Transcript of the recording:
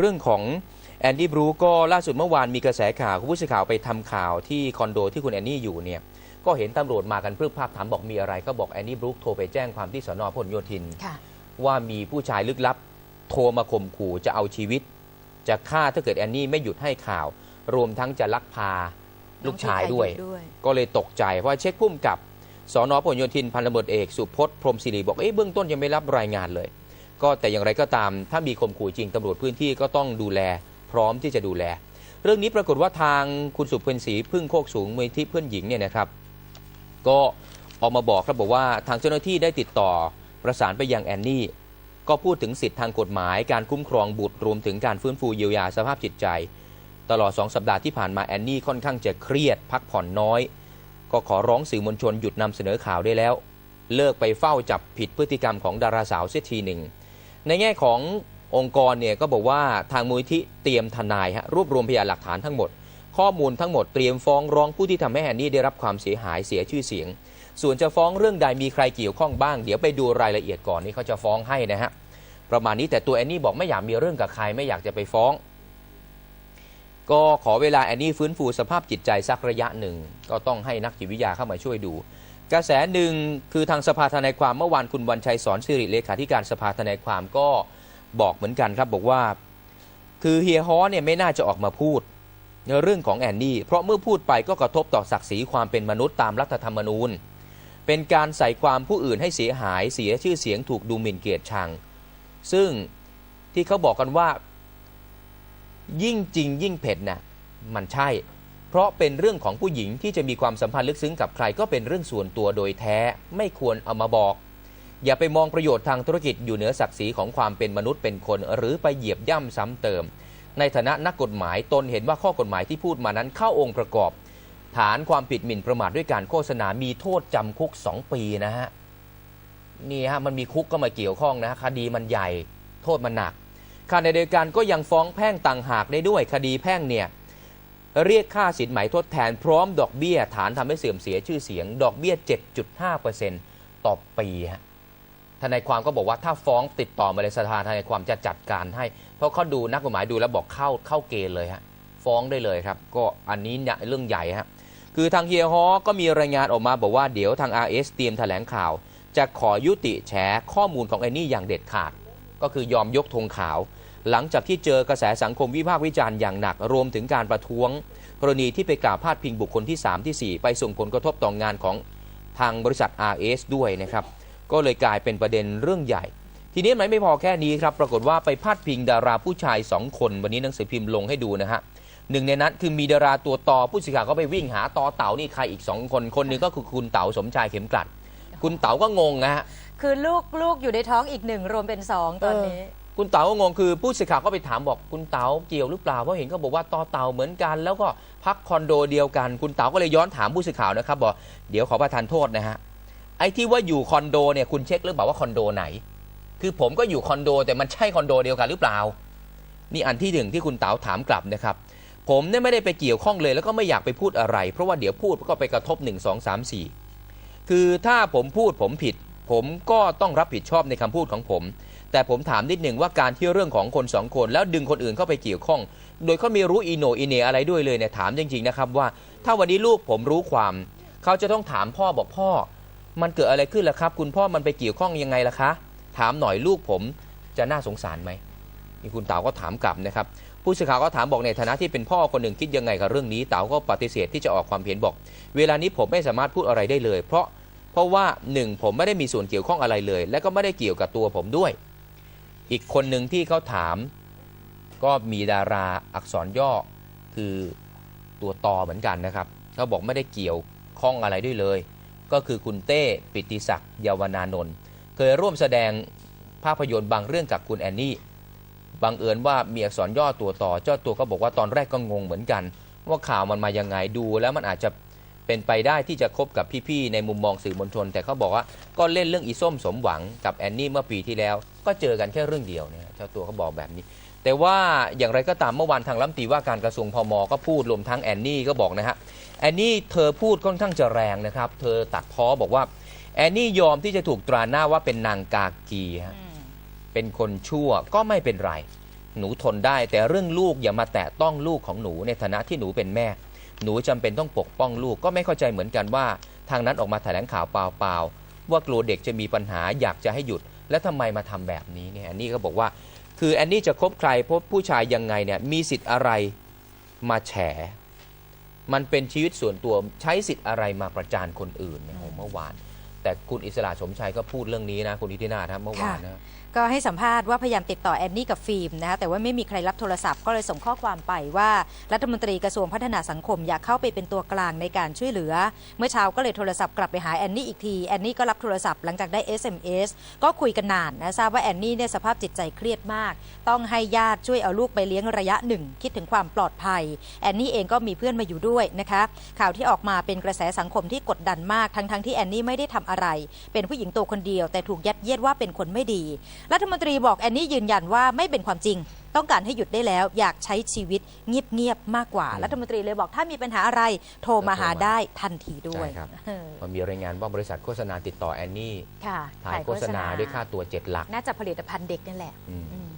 เรื่องของแอนดี้บรูก็ล่าสุดเมื่อวานมีกระแสข่าวคุณผู้สื่อข่าวไปทำข่าวที่คอนโดที่คุณแอนนี่อยู่เนี่ยก็เห็นตำรวจมากันพรึบพรับถามบอกมีอะไร ก็บอกแอนนี่บรูโทรไปแจ้งความที่สนพหลโยธินค่ะว่ามีผู้ชายลึกลับ โทรมาข่มขู่จะเอาชีวิต จะฆ่าถ้าเกิดแอนนี่ไม่หยุดให้ข่าว รวมทั้งจะลักพาลูกชายด้วยน้องที่ใครอด้วยก็เลยตกใจเพราะเช็คพุ่มกับสอนอพหลโยธินพันตำรวจเอกสุพจน์พรหมศิริบอกเอ๊ะเบื้องต้นยังไม่รับรายงานเลย ก็แต่อย่างไรก็ตาม ถ้ามีข่มขู่จริงตำรวจพื้นที่ก็ต้องดูแลพร้อมที่จะดูแล เรื่องนี้ปรากฏว่าทางคุณสุพลศรีพึ่งโคกสูงมูลที่เพื่อนหญิงเนี่ยนะครับ ก็ออกมาบอกครับบอกว่าทางเจ้าหน้าที่ได้ติดต่อประสานไปยังแอนนี่ก็พูดถึงสิทธิทางกฎหมายการคุ้มครองบุตรรวมถึงการฟื้นฟูเยียวยาสภาพจิตใจ ตลอด 2 สัปดาห์ที่ผ่านมาแอนนี่ค่อนข้างจะเครียด พักผ่อนน้อย ก็ขอร้องสื่อมวลชนหยุดนำเสนอข่าวได้แล้ว เลิกไปเฝ้าจับผิดพฤติกรรมของดาราสาวเสียทีหนึ่ง ในแง่ขององค์กรเนี่ยก็บอกว่าทางมูลที่เตรียมทนายฮะรวบรวมพยานหลักฐานทั้งหมด ข้อมูลทั้งหมดเตรียมฟ้องร้องผู้ที่ทำให้แอนนี่ได้รับความเสียหายเสียชื่อเสียง ส่วนจะฟ้องเรื่องใดมีใครเกี่ยวข้องบ้าง เดี๋ยวไปดูรายละเอียดก่อนนี่เขาจะฟ้องให้นะฮะประมาณนี้แต่ตัวแอนนี่บอกไม่อยากมีเรื่องกับใครไม่อยากจะไปฟ้อง ก็ขอเวลาแอนนี่ฟื้นฟูสภาพจิตใจสักระยะหนึ่ง ก็ต้องให้นักจิตวิทยาเข้ามาช่วยดู กระแสหนึ่งคือทางสภาทนายความเมื่อวานคุณวันชัยสอนสิริเลขาธิการสภาทนายความก็บอกเหมือนกันครับบอกว่า คือเฮียฮอเนี่ยไม่น่าจะออกมาพูดเรื่องของแอนนี่เพราะเมื่อพูดไปก็กระทบต่อศักดิ์ศรีความเป็นมนุษย์ตามรัฐธรรมนูญ เป็นการใส่ความผู้อื่นให้เสียหายเสียชื่อเสียงถูกดูหมิ่นเกียรติชัง ซึ่งที่เขาบอกกันว่า ยิ่งจริงยิ่งเผ็ดน่ะมันใช่ เพราะเป็นเรื่องของผู้หญิงที่จะมีความสัมพันธ์ลึกซึ้งกับใครก็เป็นเรื่องส่วนตัวโดยแท้ไม่ควรเอามาบอก อย่าไปมองประโยชน์ทางธุรกิจอยู่เหนือศักดิ์ศรีของความเป็นมนุษย์เป็นคน หรือไปเหยียบย่ำซ้ำเติม ในฐานะนักกฎหมายตนเห็นว่าข้อกฎหมายที่พูดมานั้นเข้าองค์ประกอบ ฐานความผิดหมิ่นประมาทด้วยการโฆษณา มีโทษจำคุก 2 ปีนะฮะนี่ฮะมันมีคุกก็มาเกี่ยวข้องนะคดีมันใหญ่ โทษมันหนักขณะเดียวกันก็ยังฟ้องแพ่งต่างหากได้ด้วยคดีแพ่งเนี่ย เรียกค่าสินไหมทดแทนพร้อมดอกเบี้ย ฐานทำให้เสื่อมเสียชื่อเสียง ดอกเบี้ย 7.5%ต่อปีฮะทนายความก็บอกว่าถ้าฟ้องติดต่อมาเลยสภาทนายความจะจัดการให้ เพราะเขาดูนักกฎหมายดูแล้วบอกเข้าเข้าเกณฑ์เลยฮะฟ้องได้เลยครับ ก็อันนี้เนี่ยเรื่องใหญ่ฮะคือทางเฮียฮอก็มีรายงานออกมาบอกว่าเดี๋ยวทาง RS เตรียมแถลงข่าว จะขอยุติแฉข้อมูลของแอนนี่อย่างเด็ดขาด ก็คือยอมยกธงขาว หลังจากที่เจอกระแสสังคมวิพากษ์วิจารณ์อย่างหนัก รวมถึงการประท้วง กรณีที่ไปกล่าวพาดพิงบุคคลที่ 3 ทีสี่4 ไปส่งผลกระทบต่องานของทางบริษัท RS ด้วยนะครับ ก็เลยกลายเป็นประเด็นเรื่องใหญ่ ทีนี้มันไม่พอแค่นี้ครับ ปรากฏว่าไปพาดพิงดาราผู้ชาย 2 คน วันนี้หนังสือพิมพ์ลงให้ดูนะฮะหนึ่งในนั้นคือมีดาราตัวต่อผู้สื่อข่าวก็ไปวิ่งหาต่อเต่านี่ใครอีก2คนคนหนึงก็คือคุณเต๋าสมชายเข็มกลัด คุณเต๋าก็งงนะฮะคือลูกลูกอยู่ในท้องอีกหนึ่งรวมเป็นสองตอนนี้ คุณเต๋าก็งงคือผู้สื่อข่าวก็ไปถามบอกคุณเต๋าเกี่ยวหรือเปล่าเพราะเห็นเขาบอกว่าต่อเต่าเหมือนกัน แล้วก็พักคอนโดเดียวกัน คุณเต๋าก็เลยย้อนถามผู้สื่อข่าวนะครับบอกเดี๋ยวขอประทานโทษนะฮะไอ้ที่ว่าอยู่คอนโดเนี่ยคุณเช็คหรือเปล่าว่าคอนโดไหน คือผมก็อยู่คอนโดแต่มันใช่คอนโดเดียวกันหรือเปล่า นี่อันที่หนึ่งที่คุณเต๋าถามกลับนะครับผมเนี่ยไม่ได้ไปเกี่ยวข้องเลยแล้วก็ไม่อยากไปพูดอะไร เพราะว่าเดี๋ยวพูดก็ไปกระทบ 1 2 3 4 คือถ้าผมพูดผมผิด ผมก็ต้องรับผิดชอบในคำพูดของผม แต่ผมถามนิดหนึ่งว่าการที่เรื่องของคนสองคนแล้วดึงคนอื่นเข้าไปเกี่ยวข้อง โดยเขาไม่รู้อีโนอีเนอะไรด้วยเลยเนี่ยถามจริงๆนะครับว่า ถ้าวันนี้ลูกผมรู้ความ เขาจะต้องถามพ่อบอกพ่อ มันเกิดอะไรขึ้นล่ะครับ คุณพ่อมันไปเกี่ยวข้องยังไงล่ะคะ ถามหน่อยลูกผมจะน่าสงสารไหมนี่คุณเต๋าก็ถามกลับนะครับผู้สื่อข่าวก็ถามบอกในฐานะที่เป็นพ่อคนหนึ่งคิดยังไงกับเรื่องนี้เต๋าก็ปฏิเสธที่จะออกความเห็นบอก เวลานี้ผมไม่สามารถพูดอะไรได้เลย เพราะ เพราะว่าหนึ่งผมไม่ได้มีส่วนเกี่ยวข้องอะไรเลย และก็ไม่ได้เกี่ยวกับตัวผมด้วย อีกคนหนึ่งที่เขาถาม ก็มีดาราอักษรย่อคือตัวตอเหมือนกันนะครับเขาบอกไม่ได้เกี่ยวข้องอะไรด้วยเลย ก็คือคุณเต้ปิติศักดิ์เยาวนานนท์เคยร่วมแสดงภาพยนตร์บางเรื่องกับคุณแอนนี่บังเอิญว่ามีอักษรย่อตัวต่อ เจ้าตัวก็บอกว่าตอนแรกก็งงเหมือนกัน ว่าข่าวมันมายังไงดูแล้วมันอาจจะ เป็นไปได้ที่จะคบกับพี่ๆในมุมมองสื่อมวลชน แต่เขาบอกว่าก็เล่นเรื่องอีส้มสมหวังกับแอนนี่เมื่อปีที่แล้ว ก็เจอกันแค่เรื่องเดียวเนี่ยเจ้าตัวเขาบอกแบบนี้ แต่ว่าอย่างไรก็ตามเมื่อวานทางรัฐมนตรีว่าการกระทรวงพมก็พูดรวมทั้งแอนนี่ก็บอกนะฮะแอนนี่เธอพูดค่อนข้างจะแรงนะครับ เธอตัดพ้อบอกว่าแอนนี่ยอมที่จะถูกตราหน้าว่าเป็นนางกากีฮะเป็นคนชั่วก็ไม่เป็นไร หนูทนได้ แต่เรื่องลูกอย่ามาแตะต้องลูกของหนูในฐานะที่หนูเป็นแม่ หนูจำเป็นต้องปกป้องลูกก็ไม่เข้าใจเหมือนกันว่า ทางนั้นออกมาแถลงข่าวเปล่าๆว่ากลัวเด็กจะมีปัญหาอยากจะให้หยุด แล้วทำไมมาทำแบบนี้เนี่ยแอนนี่ก็บอกว่า คือแอนนี่จะคบใครพบผู้ชายยังไงเนี่ยมีสิทธิ์อะไรมาแฉมันเป็นชีวิตส่วนตัวใช้สิทธิ์อะไรมาประจานคนอื่นเนี่ยโอ้โหเมื่อวาน แต่คุณอิสระสมชัยก็พูดเรื่องนี้นะคุณนิตินาถครับเมื่อวานนะ ก็ให้สัมภาษณ์ว่าพยายามติดต่อแอนนี่กับฟิล์มนะคะแต่ว่าไม่มีใครรับโทรศัพท์ก็เลยส่งข้อความไปว่ารัฐมนตรีกระทรวงพัฒนาสังคมอยากเข้าไปเป็นตัวกลางในการช่วยเหลือ เมื่อเช้าก็เลยโทรศัพท์กลับไปหาแอนนี่อีกทีแอนนี่ก็รับโทรศัพท์หลังจากได้ SMS ก็คุยกันนานนะทราบว่าแอนนี่เนี่ยสภาพจิตใจเครียดมาก ต้องให้ญาติช่วยเอาลูกไปเลี้ยงระยะหนึ่งคิดถึงความปลอดภัยแอนนี่เองก็มีเพื่อนมาอยู่ด้วยนะคะข่าวที่ออกมาเป็นกระแสสังคมที่กดดันมากทั้งๆที่แอนนี่ไม่ได้ทำอะไร เป็นผู้หญิงตัวคนเดียวแต่ถูกยัดเยียดว่าเป็นคนไม่ดีรัฐมนตรีบอกแอนนี่ยืนยันว่าไม่เป็นความจริง ต้องการให้หยุดได้แล้ว อยากใช้ชีวิตเงียบๆมากกว่าอืมรัฐมนตรีเลยบอกถ้ามีปัญหาอะไรโทรมาหาได้ทันทีด้วยใช่ครับเออมันมีรายงานว่าบริษัทโฆษณาติดต่อแอนนี่ค่ะถ่ายโฆษณาด้วยค่าตัว7หลักน่าจะผลิตภัณฑ์เด็กนั่นแหละอืม อืม